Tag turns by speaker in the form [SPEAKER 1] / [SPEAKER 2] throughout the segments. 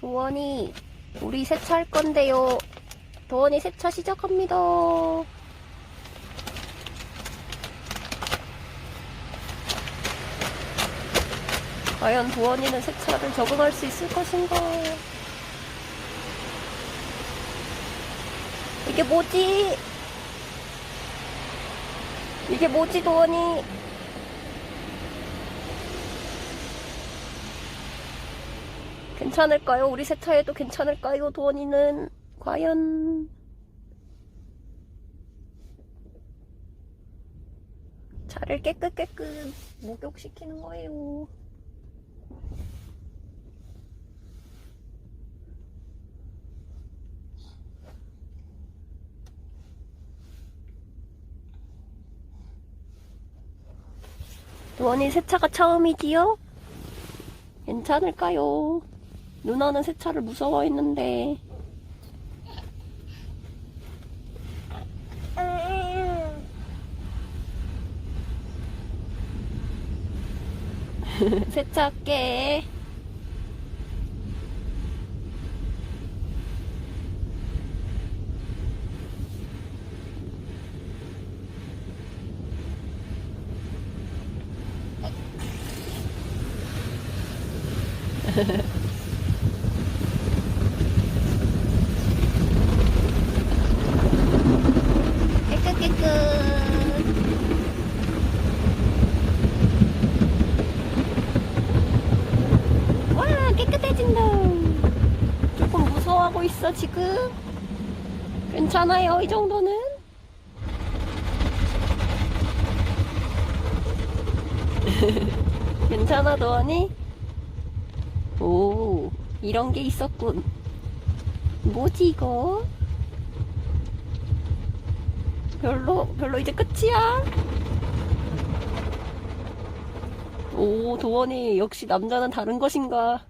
[SPEAKER 1] 도원이 우리 세차할 건데요. 도원이 세차 시작합니다. 과연 도원이는 세차를 적응할 수 있을 것인가? 이게 뭐지? 이게 뭐지, 도원이? 괜찮을까요? 우리 세차해도 괜찮을까요? 도원이는 과연 차를 깨끗깨끗 목욕시키는 거예요. 도원이 세차가 처음이지요? 괜찮을까요? 누나는 세차를 무서워했는데. 세차할게 깨끗깨끗 와 깨끗해진다. 조금 무서워하고 있어 지금. 괜찮아요 이 정도는? 괜찮아 도원이? 오 이런 게 있었군. 뭐지 이거? 별로 별로 이제 끝이야? 오 도원이 역시 남자는 다른 것인가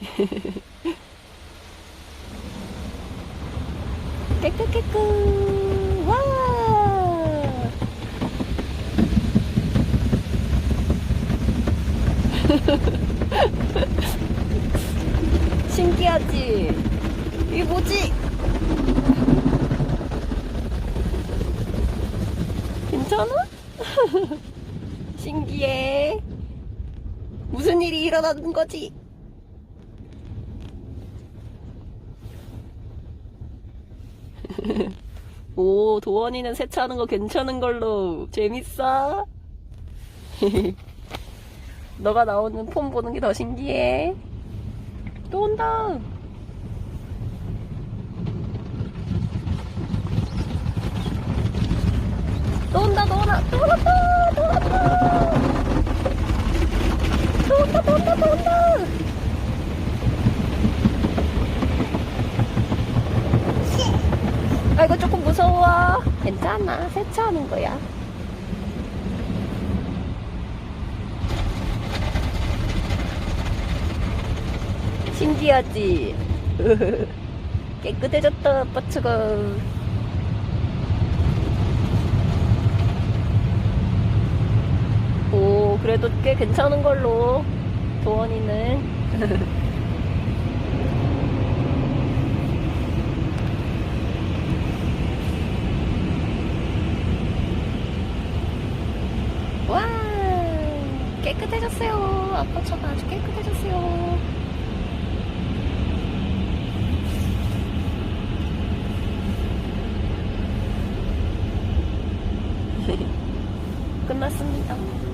[SPEAKER 1] 깨끗깨끗 와 신기하지 이게 뭐지 괜찮아? 신기해. 무슨 일이 일어나는 거지? 오, 도원이는 세차하는 거 괜찮은 걸로. 재밌어? 너가 나오는 폼 보는 게 더 신기해. 또 온다. 또 온다, 또 온다, 또 온다, 또 온다, 또 온다, 또 온다. 아, 이거 조금 무서워. 괜찮아. 세차하는 거야. 신기하지? 깨끗해졌다, 아빠츠가. 오, 그래도 꽤 괜찮은 걸로. 도원이는. 와, 깨끗해졌어요. 아빠 차가 아주 깨끗해졌어요. 끝났습니다.